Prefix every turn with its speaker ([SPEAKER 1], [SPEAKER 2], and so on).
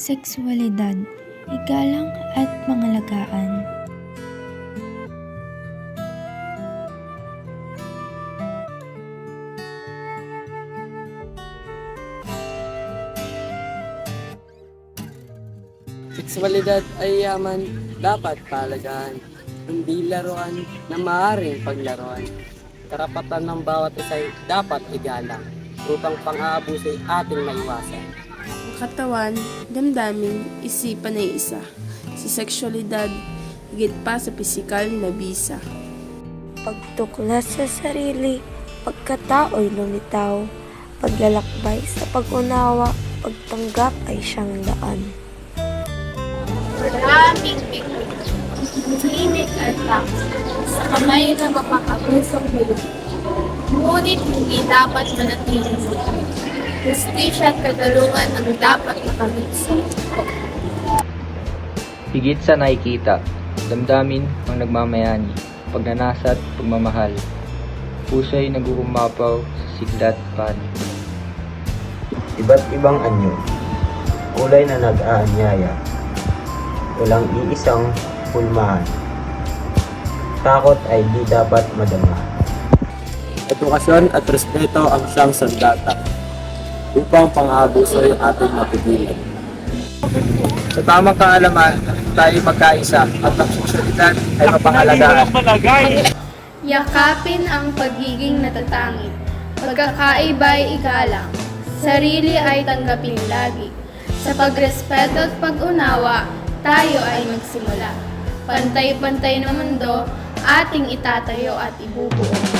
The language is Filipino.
[SPEAKER 1] sexualidad, igalang at pangalagaan.
[SPEAKER 2] Sexualidad ay yaman dapat palagaan, hindi laruan na maaaring paglaruan. Karapatan ng bawat isa ay dapat igalang upang pang-aabuso ay ating maiwasan.
[SPEAKER 3] Katawan, damdamin, isipan ay isa. Sa sexualidad, higit pa sa pisikal na bisa.
[SPEAKER 4] pagtuklas sa sarili, pagkatao'y lumitaw, paglalakbay sa pag-unawa, pagtanggap ay siyang daan.
[SPEAKER 5] Maraming bigay. Klinik at lang sa kamay na mapakabusok mo. Ngunit hindi dapat manatili. Justisya at kagalungan ang dapat makamit
[SPEAKER 6] Higit sa nakikita, damdamin ang nagmamayani, pagnanasa at pagmamahal. Puso'y naguhumapaw sa siglat pani.
[SPEAKER 7] Iba't ibang anyo, kulay na nag-aanyaya, walang iisang pulmahan. Takot ay di dapat madama.
[SPEAKER 2] Edukasyon at respeto ang siyang sandata upang pang-aabuso ay ating mapigilan. Sa tamang kaalaman, tayo magkaisa at ang sexualidad ay mapangalagaan.
[SPEAKER 5] Yakapin ang pagiging natatangit. Pagkakaiba ay igalang. Sarili ay tanggapin lagi. Sa pagrespeto at pag-unawa, tayo ay magsimula. Pantay-pantay na mundo, ating itatayo at ibubuo.